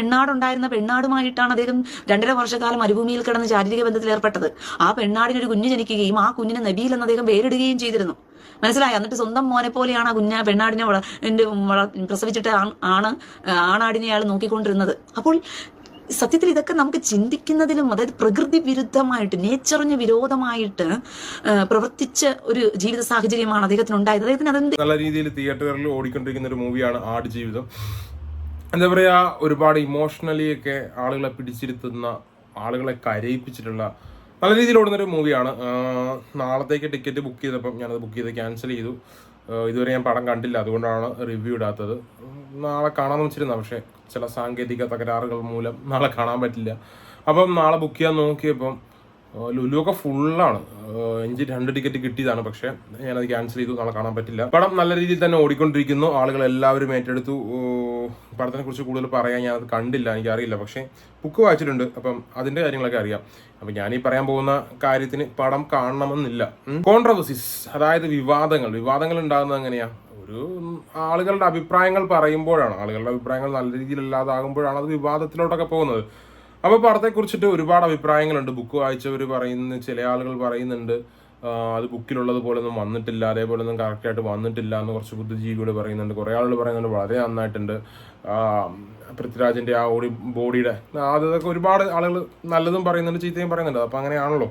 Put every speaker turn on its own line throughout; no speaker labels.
പെണ്ണാടുണ്ടായിരുന്ന പെണ്ണാടുമായിട്ടാണ് അദ്ദേഹം രണ്ടര വർഷക്കാലം മരുഭൂമിയിൽ കിടന്ന് ശാരീരിക ബന്ധത്തിൽ ഏർപ്പെട്ടത്. ആ പെണ്ണാടിനൊരു കുഞ്ഞ് ജനിക്കുകയും ആ കുഞ്ഞിനെ നബിയിൽ എന്ന് അദ്ദേഹം പേരിടുകയും ചെയ്തിരുന്നു. മനസ്സിലായി? എന്നിട്ട് സ്വന്തം മോനെ പോലെയാണ് ആ കുഞ്ഞ പെണ്ണാടിനെ വള പ്രസവിച്ചിട്ട് ആണ്- ആണ് ആണാടിനെ അയാൾ നോക്കിക്കൊണ്ടിരുന്നത്. അപ്പോൾ സത്യത്തിൽ ഇതൊക്കെ നമുക്ക് ചിന്തിക്കുന്നതിലും അതായത് പ്രകൃതി വിരുദ്ധമായിട്ട് നേച്ചറിന് വിരോധമായിട്ട് പ്രവർത്തിച്ച ഒരു ജീവിത സാഹചര്യമാണ് അദ്ദേഹത്തിന് ഉണ്ടായത് അദ്ദേഹത്തിന് അതെന്ത്
നല്ല രീതിയിൽ തിയേറ്ററുകളിൽ ഓടിക്കൊണ്ടിരിക്കുന്ന ഒരു മൂവിയാണ് ആട് ജീവിതം എന്താ പറയുക ഒരുപാട് ഇമോഷണലി ഒക്കെ ആളുകളെ പിടിച്ചിരുത്തുന്ന ആളുകളെ കരയിപ്പിച്ചിട്ടുള്ള നല്ല രീതിയിൽ ഓടുന്ന ഒരു മൂവിയാണ് നാളത്തേക്ക് ടിക്കറ്റ് ബുക്ക് ചെയ്തപ്പം ഞാനത് ബുക്ക് ചെയ്ത് ക്യാൻസൽ ചെയ്തു. ഇതുവരെ ഞാൻ പടം കണ്ടില്ല. അതുകൊണ്ടാണ് റിവ്യൂ ഇടാത്തത്. നാളെ കാണാമെന്ന് വെച്ചിരുന്ന പക്ഷേ ചില സാങ്കേതിക തകരാറുകൾ മൂലം നാളെ കാണാൻ പറ്റില്ല. അപ്പം നാളെ ബുക്ക് ചെയ്യാൻ നോക്കിയപ്പം ലുലു ഒക്കെ ഫുള്ളാണ് എനിക്ക് രണ്ട് ടിക്കറ്റ് കിട്ടിയതാണ് പക്ഷേ ഞാനത് ക്യാൻസൽ ചെയ്തു. നാളെ കാണാൻ പറ്റില്ല. പടം നല്ല രീതിയിൽ തന്നെ ഓടിക്കൊണ്ടിരിക്കുന്നു. ആളുകൾ എല്ലാവരും ഏറ്റെടുത്തു. പടത്തിനെ കുറിച്ച് കൂടുതൽ പറയാൻ ഞാനത് കണ്ടില്ല എനിക്കറിയില്ല. പക്ഷേ ബുക്ക് വായിച്ചിട്ടുണ്ട്. അപ്പം അതിന്റെ കാര്യങ്ങളൊക്കെ അറിയാം. അപ്പം ഞാൻ ഈ പറയാൻ പോകുന്ന കാര്യത്തിന് പടം കാണണമെന്നില്ല. കോൺട്രവേഴ്സിസ് അതായത് വിവാദങ്ങൾ. വിവാദങ്ങൾ ഉണ്ടാകുന്നത് എങ്ങനെയാ? ഒരു ആളുകളുടെ അഭിപ്രായങ്ങൾ പറയുമ്പോഴാണ്. ആളുകളുടെ അഭിപ്രായങ്ങൾ നല്ല രീതിയിൽ ഇല്ലാതാകുമ്പോഴാണ് അത് വിവാദത്തിലോട്ടൊക്കെ പോകുന്നത്. അപ്പോൾ പടത്തെ കുറിച്ചിട്ട് ഒരുപാട് അഭിപ്രായങ്ങളുണ്ട്. ബുക്ക് വായിച്ചവർ പറയുന്ന ചില ആളുകൾ പറയുന്നുണ്ട് അത് ബുക്കിലുള്ളത് പോലെ ഒന്നും വന്നിട്ടില്ല അതേപോലെ ഒന്നും കറക്റ്റായിട്ട് വന്നിട്ടില്ല എന്ന് കുറച്ച് ബുദ്ധിജീവികൾ പറയുന്നുണ്ട്. കുറേ ആളുകൾ പറയുന്നുണ്ട് വളരെ നന്നായിട്ടുണ്ട്. പൃഥ്വിരാജിന്റെ ആ ഓടി ബോഡിയുടെ അതൊക്കെ ഒരുപാട് ആളുകൾ നല്ലതും പറയുന്നുണ്ട് ചീത്തയും പറയുന്നുണ്ട്. അപ്പോൾ അങ്ങനെയാണല്ലോ.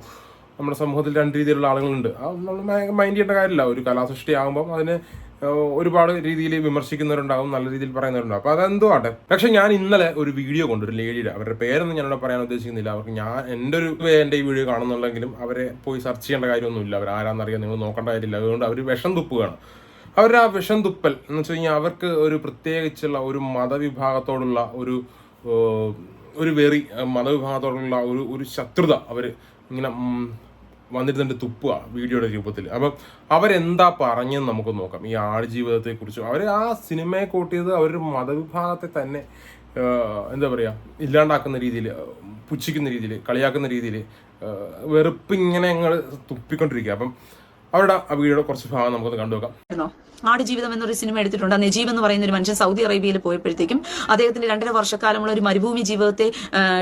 നമ്മുടെ സമൂഹത്തിൽ രണ്ട് രീതിയിലുള്ള ആളുകളുണ്ട്. അത് നമ്മൾ മൈൻഡ് ചെയ്യേണ്ട കാര്യമില്ല. ഒരു കലാസൃഷ്ടി ആകുമ്പം അതിന് ഒരുപാട് രീതിയിൽ വിമർശിക്കുന്നവരുണ്ടാവും നല്ല രീതിയിൽ പറയുന്നവരുണ്ടാവും. അപ്പോൾ അതെന്തോ ആട്ടെ? പക്ഷെ ഞാൻ ഇന്നലെ ഒരു വീഡിയോ കൊണ്ടു ഒരു ലേഡിയുടെ അവരുടെ പേരൊന്നും ഞാനിവിടെ പറയാൻ ഉദ്ദേശിക്കുന്നില്ല. അവർക്ക് ഞാൻ എന്റെ ഒരു എന്റെ ഈ വീഡിയോ കാണുന്നുണ്ടെങ്കിലും അവരെ പോയി സെർച്ച് ചെയ്യേണ്ട കാര്യമൊന്നുമില്ല. അവർ ആരാന്നറിയാൻ നിങ്ങൾ നോക്കേണ്ട കാര്യമില്ല അതുകൊണ്ട് അവർ വിഷം തുപ്പുകയാണ്. അവരുടെ ആ വിഷം തുപ്പൽ എന്ന് വെച്ച് കഴിഞ്ഞാൽ അവർക്ക് ഒരു പ്രത്യേകിച്ചുള്ള ഒരു മതവിഭാഗത്തോടുള്ള ഒരു ഒരു വെറി മതവിഭാഗത്തോടുള്ള ഒരു ഒരു ശത്രുത അവർ ഇങ്ങനെ വന്നിരുന്നിട്ട് തുപ്പുക വീഡിയോയുടെ രൂപത്തിൽ. അപ്പം അവരെന്താ പറഞ്ഞെന്ന് നമുക്ക് നോക്കാം. ഈ ആടുജീവിതത്തെ കുറിച്ച് അവർ ആ സിനിമയെ കൂട്ടിയത് അവരൊരു മതവിഭാഗത്തെ തന്നെ എന്താ പറയുക ഇല്ലാണ്ടാക്കുന്ന രീതിയിൽ പുച്ഛിക്കുന്ന രീതിയിൽ കളിയാക്കുന്ന രീതിയിൽ വെറുപ്പ് ഇങ്ങനെ ഞങ്ങൾ തുപ്പിക്കൊണ്ടിരിക്കുക. അപ്പം അവരുടെ ആ വീഡിയോയുടെ കുറച്ച് ഭാഗം നമുക്കൊന്ന് കണ്ടുവെക്കാം
ആയിരുന്നോ? ആടുജീവിതം എന്നൊരു സിനിമ എടുത്തിട്ടുണ്ട്. നജീബ് എന്ന് പറയുന്ന ഒരു മനുഷ്യൻ സൗദി അറേബ്യയിൽ പോയപ്പോഴത്തേക്കും അദ്ദേഹത്തിന്റെ രണ്ടര വർഷക്കാലമുള്ള ഒരു മരുഭൂമി ജീവിതത്തെ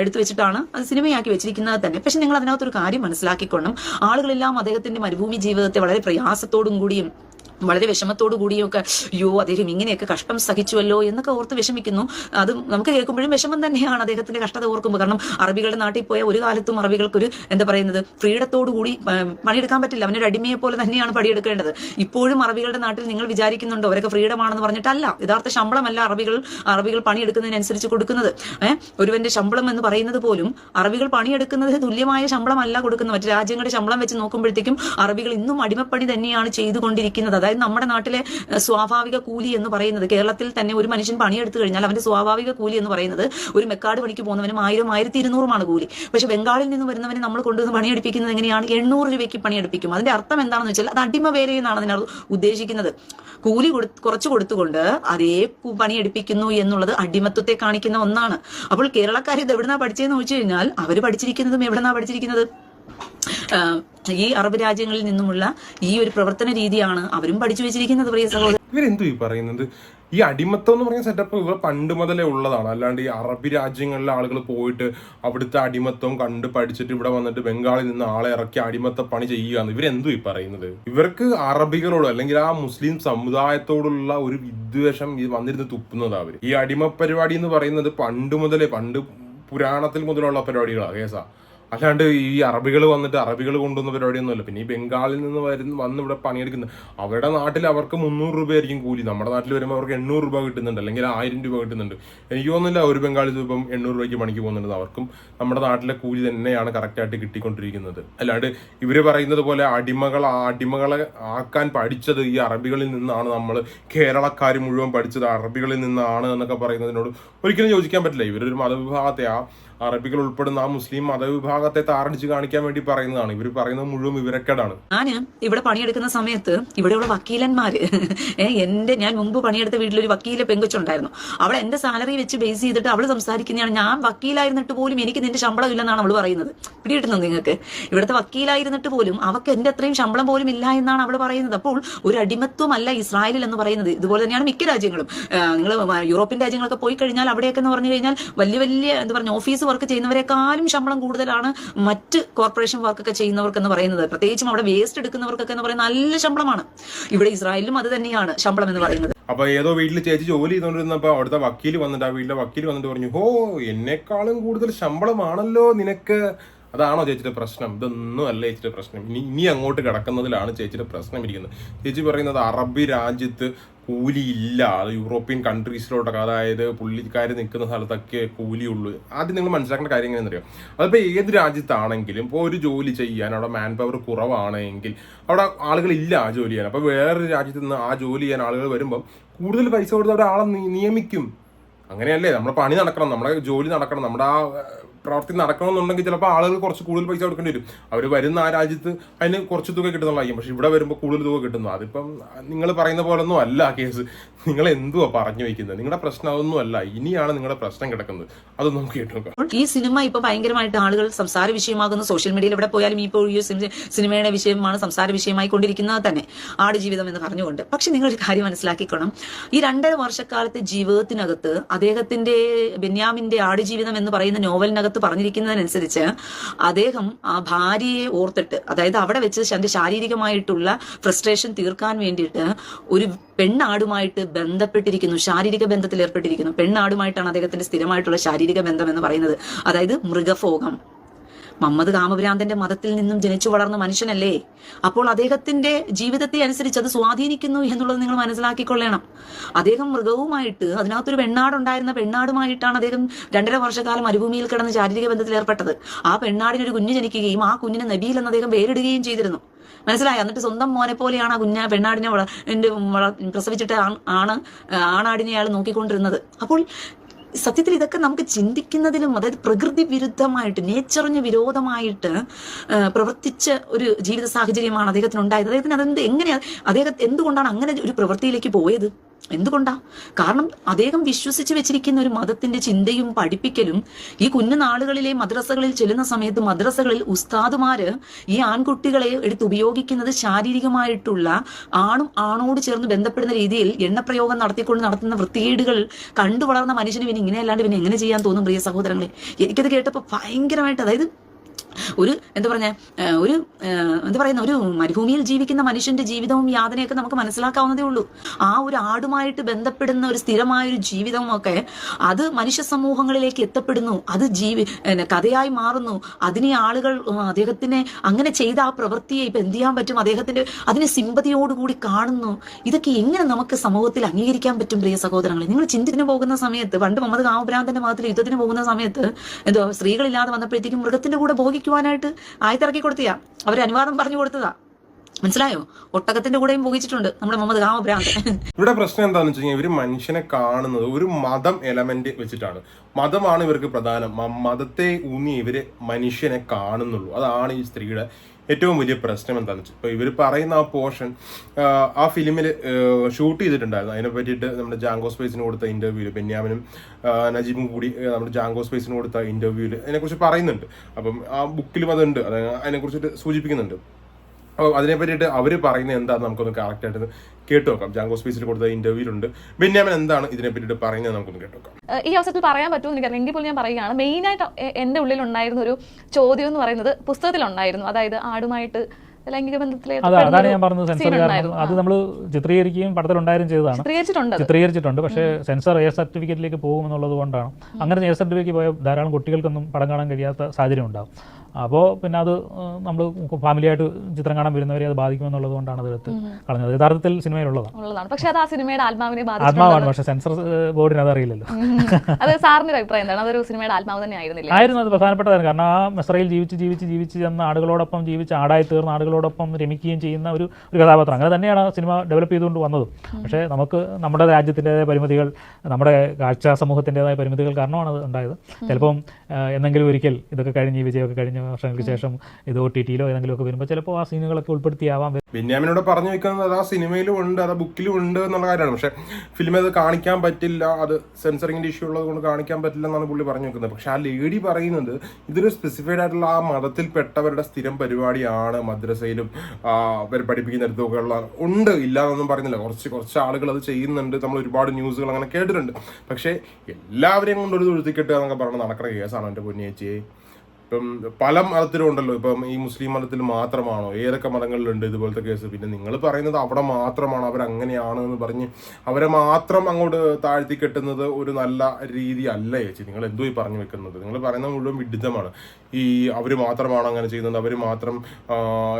എടുത്തു വെച്ചിട്ടാണ് അത് സിനിമയാക്കി വെച്ചിരിക്കുന്നത് തന്നെ. പക്ഷെ നിങ്ങൾ അതിനകത്തൊരു കാര്യം മനസ്സിലാക്കിക്കൊള്ളും ആളുകളെല്ലാം അദ്ദേഹത്തിന്റെ മരുഭൂമി ജീവിതത്തെ വളരെ പ്രയാസത്തോടും കൂടിയും വളരെ വിഷമത്തോടു കൂടിയൊക്കെ അയ്യോ അദ്ദേഹം ഇങ്ങനെയൊക്കെ കഷ്ടം സഹിച്ചുവല്ലോ എന്നൊക്കെ ഓർത്ത് വിഷമിക്കുന്നു. അതും നമുക്ക് കേൾക്കുമ്പോഴും വിഷമം തന്നെയാണ് അദ്ദേഹത്തിന്റെ കഷ്ടത ഓർക്കുമ്പോൾ. കാരണം അറബികളുടെ നാട്ടിൽ പോയ ഒരു കാലത്തും അറബികൾക്കൊരു എന്താ പറയുന്നത് ഫ്രീഡത്തോടു കൂടി പണിയെടുക്കാൻ പറ്റില്ല. അവനൊരു അടിമയെ പോലെ തന്നെയാണ് പണിയെടുക്കേണ്ടത്. ഇപ്പോഴും അറബികളുടെ നാട്ടിൽ നിങ്ങൾ വിചാരിക്കുന്നുണ്ടോ അവരൊക്കെ ഫ്രീഡം ആണെന്ന് പറഞ്ഞിട്ടല്ല. യഥാർത്ഥ ശമ്പളമല്ല അറബികൾ അറബികൾ പണിയെടുക്കുന്നതിനനുസരിച്ച് കൊടുക്കുന്നത്. ഏഹ് ഒരുവന്റെ ശമ്പളം എന്ന് പറയുന്നത് പോലും അറബികൾ പണിയെടുക്കുന്നതിന് തുല്യമായ ശമ്പളമല്ല കൊടുക്കുന്നത്. മറ്റു രാജ്യങ്ങളുടെ ശമ്പളം വെച്ച് നോക്കുമ്പോഴത്തേക്കും അറബികൾ ഇന്നും അടിമപ്പണി തന്നെയാണ് ചെയ്തുകൊണ്ടിരിക്കുന്നത്. അതായത് നമ്മുടെ നാട്ടിലെ സ്വാഭാവിക കൂലി എന്ന് പറയുന്നത് കേരളത്തിൽ തന്നെ ഒരു മനുഷ്യൻ പണിയെടുത്തു കഴിഞ്ഞാൽ അവന്റെ സ്വാഭാവിക കൂലി എന്ന് പറയുന്നത് ഒരു മെക്കാട് പണിക്ക് പോകുന്നവനും ആയിരം ആയിരത്തി ഇരുന്നൂറുമാണ് കൂലി. പക്ഷെ ബംഗാളിൽ നിന്ന് വരുന്നവനെ നമ്മൾ കൊണ്ടുവന്ന് പണിയെടുപ്പിക്കുന്നത് എങ്ങനെയാണ്? എണ്ണൂറ് രൂപയ്ക്ക് പണിയെടുപ്പിക്കും. അതിന്റെ അർത്ഥം എന്താണെന്ന് വെച്ചാൽ അത് അടിമ വേല എന്നാണ് അതിനകത്ത് ഉദ്ദേശിക്കുന്നത്. കൂലി കുറച്ച് കൊടുത്തുകൊണ്ട് അതേ പണിയെടുപ്പിക്കുന്നു എന്നുള്ളത് അടിമത്വത്തെ കാണിക്കുന്ന ഒന്നാണ്. അപ്പോൾ കേരളക്കാർ ഇത് എവിടുന്നാ പഠിച്ചതെന്ന് ചോദിച്ചു കഴിഞ്ഞാൽ അവർ പഠിച്ചിരിക്കുന്നതും എവിടുന്നാ പഠിച്ചിരിക്കുന്നത്? ഈ അറബ് രാജ്യങ്ങളിൽ നിന്നുമുള്ള ഈ ഒരു പ്രവർത്തന രീതിയാണ് അവരും പഠിച്ചു വെച്ചിരിക്കുന്നത് പ്രിയ സഹോദരൻ
ഇവരെന്തു ഈ പറയുന്നത്? ഈ അടിമത്തം എന്ന് പറയുന്ന സെറ്റപ്പ് ഇവർ പണ്ട് മുതലേ ഉള്ളതാണ്. അല്ലാണ്ട് ഈ അറബി രാജ്യങ്ങളിലെ ആളുകൾ പോയിട്ട് അവിടുത്തെ അടിമത്തം കണ്ട് പഠിച്ചിട്ട് ഇവിടെ വന്നിട്ട് ബംഗാളിൽ നിന്ന് ആളെ ഇറക്കി അടിമത്ത പണി ചെയ്യുകയാണ്. ഇവരെന്തു ഈ പറയുന്നത്? ഇവർക്ക് അറബികളോട് അല്ലെങ്കിൽ ആ മുസ്ലിം സമുദായത്തോടുള്ള ഒരു വിദ്വേഷം വന്നിരുന്ന് തുപ്പുന്നതാ അവർ. ഈ അടിമ പരിപാടി എന്ന് പറയുന്നത് പണ്ട് മുതലേ പണ്ട് പുരാണത്തിൽ മുതലുള്ള പരിപാടികളാണ് കേസാ. അല്ലാണ്ട് ഈ അറബികൾ വന്നിട്ട് അറബികൾ കൊണ്ടുവന്ന പരിപാടിയൊന്നുമല്ല. പിന്നെ ഈ ബംഗാളിൽ നിന്ന് വരുന്ന വന്ന് ഇവിടെ പണിയെടുക്കുന്നത് അവരുടെ നാട്ടിൽ അവർക്ക് മുന്നൂറ് രൂപയായിരിക്കും കൂലി. നമ്മുടെ നാട്ടിൽ വരുമ്പോൾ അവർക്ക് എണ്ണൂറ് രൂപ കിട്ടുന്നുണ്ട് അല്ലെങ്കിൽ ആയിരം രൂപ കിട്ടുന്നുണ്ട്. എനിക്ക് തോന്നുന്നില്ല ഒരു ബംഗാളി ഇപ്പം എണ്ണൂറ് രൂപയ്ക്ക് പണിക്ക് പോകുന്നുണ്ട്. അവർക്കും നമ്മുടെ നാട്ടിലെ കൂലി തന്നെയാണ് കറക്റ്റായിട്ട് കിട്ടിക്കൊണ്ടിരിക്കുന്നത്. അല്ലാണ്ട് ഇവർ പറയുന്നത് പോലെ അടിമകൾ അടിമകളെ ആക്കാൻ പഠിച്ചത് ഈ അറബികളിൽ നിന്നാണ് നമ്മൾ കേരളക്കാർ മുഴുവൻ പഠിച്ചത് അറബികളിൽ നിന്നാണ് എന്നൊക്കെ പറയുന്നതിനോട് ഒരിക്കലും യോജിക്കാൻ പറ്റില്ല. ഇവരൊരു മതവിഭാഗത്തെ ആ അറബികൾ ഉൾപ്പെടുന്ന ആ മുസ്ലിം മതവിഭാഗം ഭാഗത്തെ താറടിച്ച് കാണിക്കാൻ വേണ്ടി പറയുന്നതാണ്. ഇവർ പറയുന്നത് മുഴുവൻ വിവരക്കേടാണ്.
ഞാൻ ഇവിടെ പണിയെടുക്കുന്ന സമയത്ത് ഇവിടെയുള്ള വക്കീലന്മാര് എന്റെ ഞാൻ മുമ്പ് പണിയെടുത്ത വീട്ടിലൊരു വക്കീലെ പെങ്കുച്ചുണ്ടായിരുന്നു. അവൾ എന്റെ സാലറി വെച്ച് ബേസ് ചെയ്തിട്ട് അവൾ സംസാരിക്കുന്നതാണ്. ഞാൻ വക്കീലായിരുന്നിട്ട് പോലും എനിക്ക് നിന്റെ ശമ്പളം ഇല്ലെന്നാണ് അവൾ പറയുന്നത്. പിടികിട്ടുന്നു നിങ്ങൾക്ക്? ഇവിടുത്തെ വക്കീലായിരുന്നിട്ട് പോലും അവക്ക് എന്റെ അത്രയും ശമ്പളം പോലും ഇല്ല എന്നാണ് അവൾ പറയുന്നത്. അപ്പോൾ ഒരു അടിമത്വമല്ല ഇസ്രായേലിൽ എന്ന് പറയുന്നത്. ഇതുപോലെ തന്നെയാണ് മിക്ക രാജ്യങ്ങളും. നിങ്ങൾ യൂറോപ്യൻ രാജ്യങ്ങളൊക്കെ പോയി കഴിഞ്ഞാൽ അവിടെയൊക്കെ എന്ന് പറഞ്ഞു കഴിഞ്ഞാൽ വലിയ വലിയ എന്താ പറഞ്ഞ ഓഫീസ് വർക്ക് ചെയ്യുന്നവരെക്കാളും ശമ്പളം കൂടുതലാണ് മറ്റ് കോർപ്പറേഷൻ വർക്കൊക്കെ ചെയ്യുന്നവർക്ക് എന്ന് പറയുന്നത്. പ്രത്യേകിച്ചും അവിടെ വേസ്റ്റ് എടുക്കുന്നവർക്കൊക്കെ എന്ന് പറയുന്നത് നല്ല ശമ്പളമാണ്. ഇവിടെ ഇസ്രായേലിലും അത് തന്നെയാണ് ശമ്പളം എന്ന് പറയുന്നത്.
അപ്പൊ ഏതോ വീട്ടിൽ ചേച്ചി ജോലി ചെയ്തോണ്ടിരുന്നപ്പോ അവിടുത്തെ വക്കീൽ വന്നിട്ട് ആ വീട്ടിലെ വക്കീൽ വന്നിട്ട് പറഞ്ഞു ഹോ എന്നെക്കാളും കൂടുതൽ ശമ്പളമാണല്ലോ നിനക്ക്. അതാണോ ചേച്ചിയുടെ പ്രശ്നം? ഇതൊന്നും അല്ല ചേച്ചിയുടെ പ്രശ്നം. ഇനി ഇനി അങ്ങോട്ട് കിടക്കുന്നതിലാണ് ചേച്ചിയുടെ പ്രശ്നം ഇരിക്കുന്നത്. ചേച്ചി പറയുന്നത് അറബി രാജ്യത്ത് കൂലി ഇല്ല അത് യൂറോപ്യൻ കൺട്രീസിലോട്ടൊക്കെ അതായത് പുള്ളിക്കാർ നിൽക്കുന്ന സ്ഥലത്തൊക്കെ കൂലിയുള്ളൂ. ആദ്യം നിങ്ങൾ മനസ്സിലാക്കേണ്ട കാര്യം എങ്ങനെയാണെന്ന് അറിയാം അതിപ്പോൾ ഏത് രാജ്യത്താണെങ്കിലും ഇപ്പോൾ ഒരു ജോലി ചെയ്യാൻ അവിടെ മാൻ പവർ കുറവാണെങ്കിൽ അവിടെ ആളുകളില്ല ആ ജോലി ചെയ്യാൻ. അപ്പോൾ വേറൊരു രാജ്യത്ത് നിന്ന് ആ ജോലി ചെയ്യാൻ ആളുകൾ വരുമ്പം കൂടുതൽ പൈസ കൊടുത്ത് അവിടെ ആളെ നിയമിക്കും. അങ്ങനെയല്ലേ? നമ്മുടെ പണി നടക്കണം നമ്മുടെ ജോലി നടക്കണം നമ്മുടെ ആ പ്രവർത്തി നടക്കണമെന്നുണ്ടെങ്കിൽ ചിലപ്പോൾ ആളുകൾ കുറച്ച് കൂടുതൽ പൈസ കൊടുക്കേണ്ടി വരും. അവർ വരുന്ന ആ രാജ്യത്ത് അതിന് കുറച്ച് തുക കിട്ടുന്നുള്ളതായിരിക്കും പക്ഷെ ഇവിടെ വരുമ്പോൾ കൂടുതൽ തുക കിട്ടുന്നു. അതിപ്പം നിങ്ങൾ പറയുന്ന പോലെ ഒന്നും അല്ല കേസ്. നിങ്ങൾ എന്തുവാ പറഞ്ഞു വയ്ക്കുന്നത്? നിങ്ങളുടെ പ്രശ്നം അതൊന്നും അല്ല. ഇനിയാണ് നിങ്ങളുടെ പ്രശ്നം കിടക്കുന്നത്. അതൊന്നും നമുക്ക്
കേട്ടുനോക്കാം ഈ സിനിമ ഇപ്പൊ ഭയങ്കരമായിട്ട് ആളുകൾ സംസാര വിഷയമാകുന്നു. സോഷ്യൽ മീഡിയയിൽ എവിടെ പോയാലും ഇപ്പോൾ ഈ സിനി- സിനിമയുടെ വിഷയമാണ് സംസാര വിഷയമായി കൊണ്ടിരിക്കുന്നത് തന്നെ. ആടുജീവിതം എന്ന് പറഞ്ഞുകൊണ്ട്. പക്ഷെ നിങ്ങൾ ഒരു കാര്യം മനസ്സിലാക്കിക്കണം. ഈ രണ്ടര വർഷക്കാലത്തെ ജീവിതത്തിനകത്ത് അദ്ദേഹത്തിന്റെ ബെന്യാമിന്റെ ആടുജീവിതം എന്ന് പറയുന്ന നോവലിനകത്ത് പറഞ്ഞിരിക്കുന്നതിനനുസരിച്ച് അദ്ദേഹം ആ ഭാര്യയെ ഓർത്തിട്ട് അതായത് അവിടെ വെച്ച് തന്റെ ശാരീരികമായിട്ടുള്ള ഫ്രസ്ട്രേഷൻ തീർക്കാൻ വേണ്ടിയിട്ട് ഒരു പെണ്ണാടുമായിട്ട് ബന്ധപ്പെട്ടിരിക്കുന്നു ശാരീരിക ബന്ധത്തിൽ ഏർപ്പെട്ടിരിക്കുന്നു പെണ്ണാടുമായിട്ടാണ് അദ്ദേഹത്തിന്റെ സ്ഥിരമായിട്ടുള്ള ശാരീരിക ബന്ധം എന്ന് പറയുന്നത്. അതായത് മൃഗഭോഗം. മമ്മദ് കാമഭ്രാന്തന്റെ മതത്തിൽ നിന്നും ജനിച്ചു വളർന്ന മനുഷ്യനല്ലേ? അപ്പോൾ അദ്ദേഹത്തിന്റെ ജീവിതത്തെ അനുസരിച്ച് അത് സ്വാധീനിക്കുന്നു എന്നുള്ളത് നിങ്ങൾ മനസ്സിലാക്കിക്കൊള്ളണം. അദ്ദേഹം മൃഗവുമായിട്ട് അതിനകത്തൊരു പെണ്ണാടുണ്ടായിരുന്ന പെണ്ണാടുമായിട്ടാണ് അദ്ദേഹം രണ്ടര വർഷക്കാലം മരുഭൂമിയിൽ കിടന്ന് ശാരീരിക ബന്ധത്തിൽ ഏർപ്പെട്ടത്. ആ പെണ്ണാടിനൊരു കുഞ്ഞു ജനിക്കുകയും ആ കുഞ്ഞിനെ നബീൽ എന്ന് അദ്ദേഹം പേരിടുകയും ചെയ്തിരുന്നു. മനസ്സിലായി? എന്നിട്ട് സ്വന്തം മോനെ പോലെയാണ് ആ കുഞ്ഞ പെണ്ണാടിനെ പ്രസവിച്ചിട്ട് ആണ് ആണാടിനെ അയാൾ നോക്കിക്കൊണ്ടിരുന്നത്. അപ്പോൾ സത്യത്തിൽ ഇതൊക്കെ നമുക്ക് ചിന്തിക്കുന്നതിലും അതായത് പ്രകൃതി വിരുദ്ധമായിട്ട് നേച്ചറിന് വിരോധമായിട്ട് പ്രവർത്തിച്ച ഒരു ജീവിത സാഹചര്യമാണ് അദ്ദേഹത്തിന് ഉണ്ടായത് അദ്ദേഹത്തിന് അതെന്ത് എങ്ങനെയാണ് അദ്ദേഹം എന്തുകൊണ്ടാണ് അങ്ങനെ ഒരു പ്രവൃത്തിയിലേക്ക് പോയത്? എന്തുകൊണ്ടാ? കാരണം അദ്ദേഹം വിശ്വസിച്ച് വെച്ചിരിക്കുന്ന ഒരു മതത്തിന്റെ ചിന്തയും പഠിപ്പിക്കലും ഈ കുഞ്ഞു നാളുകളിലെ മദ്രസകളിൽ ചെല്ലുന്ന സമയത്ത് മദ്രസകളിൽ ഉസ്താദുമാര് ഈ ആൺകുട്ടികളെ എടുത്ത് ഉപയോഗിക്കുന്നത് ശാരീരികമായിട്ടുള്ള ആണും ആണോട് ചേർന്ന് ബന്ധപ്പെടുന്ന രീതിയിൽ എണ്ണപ്രയോഗം നടത്തിക്കൊണ്ട് നടത്തുന്ന വൃത്തികേടുകൾ കണ്ടു വളർന്ന മനുഷ്യന് പിന്നെ ഇങ്ങനെയല്ലാണ്ട് പിന്നെ എങ്ങനെ ചെയ്യാൻ തോന്നും പ്രിയ സഹോദരങ്ങളെ? എനിക്കത് കേട്ടപ്പോൾ ഭയങ്കരമായിട്ട് അതായത് ഒരു എന്താ പറഞ്ഞ ഒരു എന്താ പറയുന്ന ഒരു മരുഭൂമിയിൽ ജീവിക്കുന്ന മനുഷ്യന്റെ ജീവിതവും യാതനയൊക്കെ നമുക്ക് മനസ്സിലാക്കാവുന്നതേ ഉള്ളൂ. ആ ഒരു ആടുമായിട്ട് ബന്ധപ്പെടുന്ന ഒരു സ്ഥിരമായ ഒരു ജീവിതവും ഒക്കെ അത് മനുഷ്യ സമൂഹങ്ങളിലേക്ക് എത്തപ്പെടുന്നു. അത് ജീവി കഥയായി മാറുന്നു. അതിനെ ആളുകൾ അദ്ദേഹത്തിനെ അങ്ങനെ ചെയ്ത ആ പ്രവൃത്തിയെ ഇപ്പൊ എന്ത് ചെയ്യാൻ പറ്റും? അദ്ദേഹത്തിന്റെ അതിനെ സിമ്പതിയോടുകൂടി കാണുന്നു. ഇതൊക്കെ എങ്ങനെ നമുക്ക് സമൂഹത്തിൽ അംഗീകരിക്കാൻ പറ്റും പ്രിയ സഹോദരങ്ങളെ? നിങ്ങൾ ചിന്തത്തിന് പോകുന്ന സമയത്ത് പണ്ട് മുഹമ്മദ് കാമഭ്രാന്തന്റെ മതത്തിൽ യുദ്ധത്തിന് പോകുന്ന സമയത്ത് എന്തോ സ്ത്രീകളില്ലാതെ വന്നപ്പോഴത്തേക്കും മൃഗത്തിന്റെ കൂടെ ഭോഗിക്കുവാനായിട്ട് ആയത്തിറക്കി കൊടുത്തിയാ. അവർ അനുവാദം പറഞ്ഞു കൊടുത്തതാ. മനസ്സിലായോ? ഒട്ടകത്തിന്റെ കൂടെയും ഭോഗിച്ചിട്ടുണ്ട് നമ്മുടെ മുഹമ്മദ് കാമഭ്രാന്തൻ
ഇവിടെ പ്രശ്നം എന്താണെന്ന് വെച്ച് കഴിഞ്ഞാൽ ഇവർ മനുഷ്യനെ കാണുന്നത് ഒരു മതം എലമെന്റ് വെച്ചിട്ടാണ്. മതമാണ് ഇവർക്ക് പ്രധാനം. മതത്തെ ഊന്നി ഇവർ മനുഷ്യനെ കാണുന്നുള്ളൂ. അതാണ് ഈ സ്ത്രീയുടെ ഏറ്റവും വലിയ പ്രശ്നം എന്താണെന്ന് വെച്ചാൽ ഇപ്പോൾ ഇവർ പറയുന്ന ആ പോർഷൻ ആ ഫിലിമിൽ ഷൂട്ട് ചെയ്തിട്ടുണ്ടായിരുന്നു. അതിനെ പറ്റിയിട്ട് നമ്മുടെ ജാങ്കോ സ്പേസിന് കൊടുത്ത ഇന്റർവ്യൂവിൽ ബെന്യാമിനും നജീബും കൂടി നമ്മുടെ ജാങ്കോ സ്പേസിന് കൊടുത്ത ഇന്റർവ്യൂവിൽ അതിനെക്കുറിച്ച് പറയുന്നുണ്ട്. അപ്പം ആ ബുക്കിലും അതുണ്ട്. അതിനെക്കുറിച്ചിട്ട് സൂചിപ്പിക്കുന്നുണ്ട്. അപ്പോൾ അതിനെ പറ്റിയിട്ട് അവർ പറയുന്നത് എന്താണെന്ന് നമുക്കൊന്ന് കറക്റ്റ് ആയിട്ട് കേട്ട് നോക്കാം. ജാങ്കോ സ്പീസിൽ കൊടുത്ത ഇന്റർവ്യൂലുണ്ട് ബെന്യാമിൻ എന്താണ് ഇതിനെ പറ്റിയിട്ട് പറയുന്നത് നമുക്കൊന്ന് കേട്ടു നോക്കാം.
ഈ അവസരത്തിൽ പറയാൻ പറ്റുമെന്ന് എനിക്കറിയാം എങ്കിൽ പോലും ഞാൻ പറയുകയാണ്. മെയിനായിട്ട് ആയിട്ട് എന്റെ ഉള്ളിൽ ഉണ്ടായിരുന്ന ഒരു ചോദ്യം എന്ന് പറയുന്നത് പുസ്തകത്തിലുണ്ടായിരുന്നു. അതായത് ആടുമായിട്ട് ലൈംഗിക
അതാണ് ഞാൻ പറഞ്ഞത്. സെൻസർ കാരണം അത് നമ്മൾ ചിത്രീകരിക്കുകയും പടത്തിലുണ്ടായാലും ചെയ്തതാണ്.
ചിത്രീകരിച്ചിട്ടുണ്ട്.
പക്ഷേ സെൻസർ എയർ സർട്ടിഫിക്കറ്റിലേക്ക് പോകുമെന്നുള്ളത് കൊണ്ടാണ്. അങ്ങനെ എയർ സർട്ടിഫിക്കറ്റ് പോയ ധാരാളം കുട്ടികൾക്കൊന്നും പടം കാണാൻ കഴിയാത്ത സാഹചര്യം ഉണ്ടാവും. അപ്പോൾ പിന്നെ അത് നമ്മൾ ഫാമിലിയായിട്ട് ചിത്രം കാണാൻ വരുന്നവരെ അത് ബാധിക്കുമെന്നുള്ളത് കൊണ്ടാണ് അത് എടുത്ത് കളഞ്ഞത്. യഥാർത്ഥത്തിൽ സിനിമയിലുള്ളതാണ്.
പക്ഷെ അത് ആ സിനിമയുടെ ആത്മാവിനെ
ആത്മാവാണ് പക്ഷേ സെൻസർ ബോർഡിന് അറിയില്ലല്ലോ.
അത് സാറിന്റെ അഭിപ്രായം എന്താണ്? അതൊരു സിനിമയുടെ ആത്മാവ് തന്നെ ആയിരുന്നില്ല?
ആയിരുന്നു അത് പ്രധാനപ്പെട്ടതായിരുന്നു. കാരണം ആ മെസ്രയിൽ ജീവിച്ച് ജീവിച്ച് ജീവിച്ച് ചെന്ന ആടുകളോടൊപ്പം ജീവിച്ച് ആടായി തീർന്ന ആടുകളോടൊപ്പം രമിക്കുകയും ചെയ്യുന്ന ഒരു ഒരു കഥാപാത്രം. അങ്ങനെ തന്നെയാണ് സിനിമ ഡെവലപ്പ് ചെയ്തുകൊണ്ട് വന്നതും. പക്ഷേ നമുക്ക് നമ്മുടെ രാജ്യത്തിന്റെതായ പരിമിതികൾ നമ്മുടെ കാഴ്ച സമൂഹത്തിന്റെതായ പരിമിതികൾ കാരണമാണ് അത് ഉണ്ടായത്. ചിലപ്പം എന്തെങ്കിലും എന്നെങ്കിലും ഒരിക്കൽ ഇതൊക്കെ കഴിഞ്ഞ് ഈ വിജയമൊക്കെ കഴിഞ്ഞ് കഴിഞ്ഞ വർഷങ്ങൾക്ക് ശേഷം ഇത് ഒ ടി ടിയിലോ ഏതെങ്കിലും ഒക്കെ വരുമ്പോൾ ചിലപ്പോൾ ആ സീനുകളൊക്കെ ഉൾപ്പെടുത്തിയാവാം.
ബെന്യാമിനോട് പറഞ്ഞു വെക്കുന്നത് അത് ആ സിനിമയിലും ഉണ്ട് അത് ആ ബുക്കിലും ഉണ്ട് എന്നുള്ള കാര്യമാണ്. പക്ഷേ ഫിലിം അത് കാണിക്കാൻ പറ്റില്ല അത് സെൻസറിങ്ങിന്റെ ഇഷ്യൂ ഉള്ളത് കൊണ്ട് കാണിക്കാൻ പറ്റില്ല എന്നാണ് പുള്ളി പറഞ്ഞു വെക്കുന്നത്. പക്ഷേ ആ ലേഡി പറയുന്നത് ഇതൊരു സ്പെസിഫൈഡ് ആയിട്ടുള്ള ആ മതത്തിൽപ്പെട്ടവരുടെ സ്ഥിരം പരിപാടിയാണ് മദ്രസയിലും അവർ പഠിപ്പിക്കുന്നിടത്തൊക്കെ ഉള്ള ഉണ്ട് ഇല്ല എന്നൊന്നും പറയുന്നില്ല. കുറച്ച് കുറച്ച് ആളുകൾ അത് ചെയ്യുന്നുണ്ട് നമ്മൾ ഒരുപാട് ന്യൂസുകൾ അങ്ങനെ കേട്ടിട്ടുണ്ട്. പക്ഷേ എല്ലാവരെയും കൊണ്ട് ഒരു തൊഴുത്തിക്കെട്ടുക എന്നൊക്കെ പറഞ്ഞ് നടക്കുന്ന കേസാണ് എന്റെ പൊന്നിയേച്ചിയെ ഇപ്പം പല മതത്തിലും ഉണ്ടല്ലോ. ഇപ്പം ഈ മുസ്ലിം മതത്തിൽ മാത്രമാണോ? ഏതൊക്കെ മതങ്ങളിലുണ്ട് ഇതുപോലത്തെ കേസ് പിന്നെ നിങ്ങൾ പറയുന്നത് അവിടെ മാത്രമാണ് അവരങ്ങനെയാണ് എന്ന് പറഞ്ഞ് അവരെ മാത്രം അങ്ങോട്ട് താഴ്ത്തി കെട്ടുന്നത് ഒരു നല്ല രീതി അല്ല ചേച്ചി. നിങ്ങൾ എന്തോ ഈ പറഞ്ഞു വെക്കുന്നത്? നിങ്ങൾ പറയുന്നത് മുഴുവൻ വിഡിതമാണ്. ഈ അവർ മാത്രമാണ് അങ്ങനെ ചെയ്യുന്നത്. അവർ മാത്രം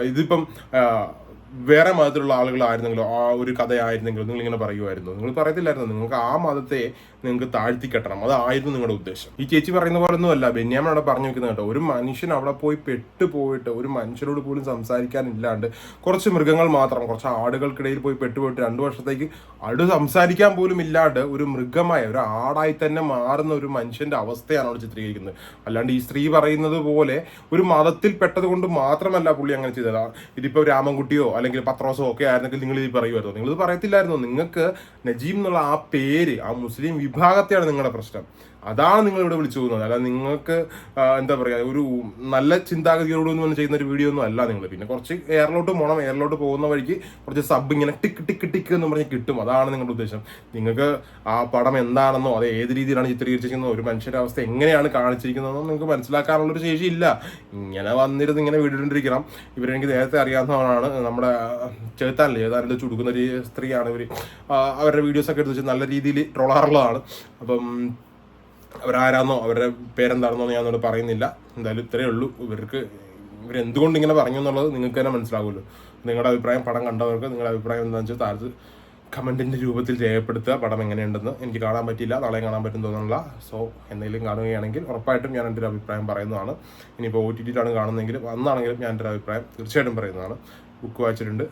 ഇതിപ്പം വേറെ മതത്തിലുള്ള ആളുകളായിരുന്നെങ്കിലോ ആ ഒരു കഥയായിരുന്നെങ്കിലോ നിങ്ങൾ ഇങ്ങനെ പറയുമായിരുന്നു നിങ്ങൾ പറയത്തില്ലായിരുന്നു. നിങ്ങൾക്ക് ആ മതത്തെ നിങ്ങൾക്ക് താഴ്ത്തി കെട്ടണം. അതായിരുന്നു നിങ്ങളുടെ ഉദ്ദേശം. ഈ ചേച്ചി പറയുന്ന പോലെ ഒന്നും അല്ല ബെന്യാമൻ അവിടെ പറഞ്ഞു വെക്കുന്നത് കേട്ടോ ഒരു മനുഷ്യൻ അവിടെ പോയി പെട്ടുപോയിട്ട് ഒരു മനുഷ്യരോട് പോലും സംസാരിക്കാനില്ലാണ്ട് കുറച്ച് മൃഗങ്ങൾ മാത്രം കുറച്ച് ആടുകൾക്കിടയിൽ പോയി പെട്ടുപോയിട്ട് രണ്ടു വർഷത്തേക്ക് അടു സംസാരിക്കാൻ പോലും ഇല്ലാണ്ട് ഒരു മൃഗമായ ഒരു ആടായി തന്നെ മാറുന്ന ഒരു മനുഷ്യന്റെ അവസ്ഥയാണ് അവിടെ ചിത്രീകരിക്കുന്നത്. അല്ലാണ്ട് ഈ സ്ത്രീ പറയുന്നത് പോലെ ഒരു മതത്തിൽ പെട്ടത് കൊണ്ട് മാത്രമല്ല പുള്ളി അങ്ങനെ ചെയ്തത്. ഇതിപ്പോ രാമൻകുട്ടിയോ അല്ലെങ്കിൽ പത്രോസോ ഒക്കെ ആയിരുന്നെങ്കിൽ നിങ്ങൾ ഇത് പറയുമായിരുന്നു. നിങ്ങളിത് പറയത്തില്ലായിരുന്നു. നിങ്ങൾക്ക് നജീം എന്നുള്ള ആ പേര് ആ മുസ്ലിം വിഭാഗത്തെയാണ് നിങ്ങളുടെ പ്രശ്നം. അതാണ് നിങ്ങൾ ഇവിടെ വിളിച്ചു പോകുന്നത്. അല്ല നിങ്ങൾക്ക് എന്താ പറയുക ഒരു നല്ല ചിന്താഗതിയോട് ഒന്നും ചെയ്യുന്ന ഒരു വീഡിയോ ഒന്നും അല്ല നിങ്ങൾ പിന്നെ കുറച്ച് എയറിലോട്ട് പോകണം എയറിലോട്ട് പോകുന്ന വഴിക്ക് കുറച്ച് സബ് ഇങ്ങനെ ടിക്ക് ടിക്ക് ടിക്ക് എന്ന് പറഞ്ഞ് കിട്ടും. അതാണ് നിങ്ങളുടെ ഉദ്ദേശം. നിങ്ങൾക്ക് ആ പടം എന്താണെന്നോ അത് ഏത് രീതിയിലാണ് ചിത്രീകരിച്ചിരിക്കുന്നത് ഒരു മനുഷ്യരുടെ അവസ്ഥ എങ്ങനെയാണ് കാണിച്ചിരിക്കുന്നതെന്നോ നിങ്ങൾക്ക് മനസ്സിലാക്കാനുള്ളൊരു ശേഷി ഇല്ല. ഇങ്ങനെ വന്നിരുന്ന് ഇങ്ങനെ വീടിണ്ടിരിക്കണം ഇവരെനിക്ക് നേരത്തെ അറിയാവുന്നവരാണ് നമ്മുടെ ചേത്താനില്ലേ ചേത്താനിൽ ചുടുക്കുന്ന ഒരു സ്ത്രീയാണ് ഇവർ അവരുടെ വീഡിയോസൊക്കെ എടുത്ത് വെച്ചാൽ നല്ല രീതിയിൽ ട്രോളാറുള്ളതാണ്. അപ്പം അവരാരാന്നോ അവരുടെ പേരെന്താണെന്നോ ഞാനോട് പറയുന്നില്ല. എന്തായാലും ഇത്രയേ ഉള്ളൂ. ഇവർക്ക് ഇവരെന്തുകൊണ്ട് ഇങ്ങനെ പറഞ്ഞു എന്നുള്ളത് നിങ്ങൾക്ക് തന്നെ മനസ്സിലാവുമല്ലോ. നിങ്ങളുടെ അഭിപ്രായം പടം കണ്ടവർക്ക് നിങ്ങളുടെ അഭിപ്രായം എന്താണെന്ന് വെച്ചാൽ താഴത്ത് കമന്റിന്റെ രൂപത്തിൽ രേഖപ്പെടുത്തുക പടം എങ്ങനെയുണ്ടെന്ന്. എനിക്ക് കാണാൻ പറ്റില്ല നാളെ കാണാൻ പറ്റും തോന്നുന്നില്ല. സോ എന്തെങ്കിലും കാണുകയാണെങ്കിൽ ഉറപ്പായിട്ടും ഞാൻ എന്റെ ഒരു അഭിപ്രായം പറയുന്നതാണ്. ഇനിയിപ്പോൾ ഒ ടി ടിയിലാണ് കാണുന്നതെങ്കിലും അന്നാണെങ്കിലും ഞാൻ എന്റെ ഒരു അഭിപ്രായം തീർച്ചയായിട്ടും പറയുന്നതാണ്. ബുക്ക് വായിച്ചിട്ടുണ്ട്.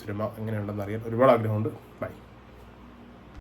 സിനിമ എങ്ങനെയുണ്ടെന്ന് അറിയാൻ ഒരുപാട് ആഗ്രഹമുണ്ട്. ബൈ.